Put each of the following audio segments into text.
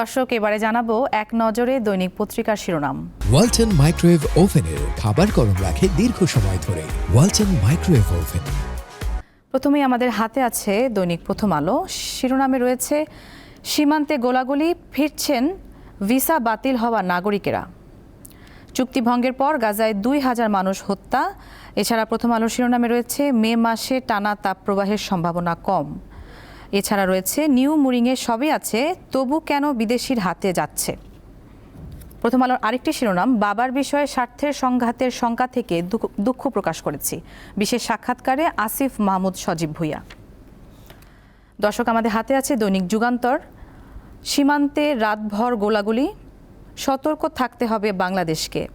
দর্শক এবারে জানাব এক নজরে দৈনিক পত্রিকার শিরোনাম। ওয়ালটন মাইক্রোওয়েভ ওভেনের খাবার গরম রাখে দীর্ঘ সময় ধরে। Walton microwave oven. প্রথমেই আমাদের হাতে আছে দৈনিক প্রথম আলো। শিরোনামে রয়েছে সীমান্তে গোলাগুলি ফিরছেন ভিসা বাতিল হওয়া নাগরিকেরা। চুক্তি ভঙ্গের পর গাজায় দুই হাজার মানুষ হত্যা। এছাড়া প্রথম আলোর শিরোনামে রয়েছে মে মাসে টানা তাপপ্রবাহের সম্ভাবনা কম। এছাড়া রয়েছে, নিউ মুরিংয়ে সবই আছে, তবু কেন বিদেশির হাতে যাচ্ছে? প্রথম আলোর আরেকটি শিরোনাম, বাবার বিষয়ে স্বার্থের সংঘাতের শঙ্কা থেকে দুঃখ- দুঃখ প্রকাশ করেছি। বিশেষ সাক্ষাৎকারে আসিফ মাহমুদ সজীব ভুইয়া। দর্শক, আমাদের হাতে আছে দৈনিক যুগান্তর। সীমান্তে রাতভর গোলাগুলি, সতর্ক থাকতে হবে বাংলাদেশকে।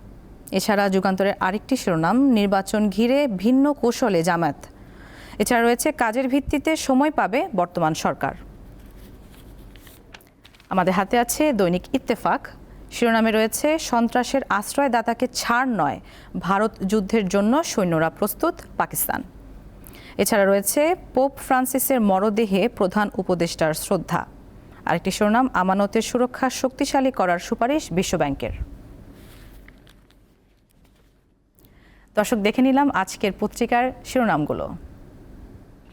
এছাড়া যুগান্তরের আরেকটি শিরোনাম, নির্বাচন ঘিরে ভিন্ন কৌশলে জামায়াত। এছাড়া রয়েছে কাজের ভিত্তিতে সময় পাবে বর্তমান সরকার। আমাদের হাতে আছে দৈনিক ইত্তেফাক। শিরোনামে রয়েছে, সন্ত্রাসের আশ্রয়দাতাকে ছাড় নয়, ভারত যুদ্ধের জন্য সৈন্যরা প্রস্তুত পাকিস্তান। এছাড়া রয়েছে, পোপ ফ্রান্সিসের মরদেহে প্রধান উপদেষ্টার শ্রদ্ধা। আরেকটি শিরোনাম, আমানতের সুরক্ষা শক্তিশালী করার সুপারিশ বিশ্বব্যাংকের। দর্শক, দেখে নিলাম আজকের পত্রিকার শিরোনামগুলো।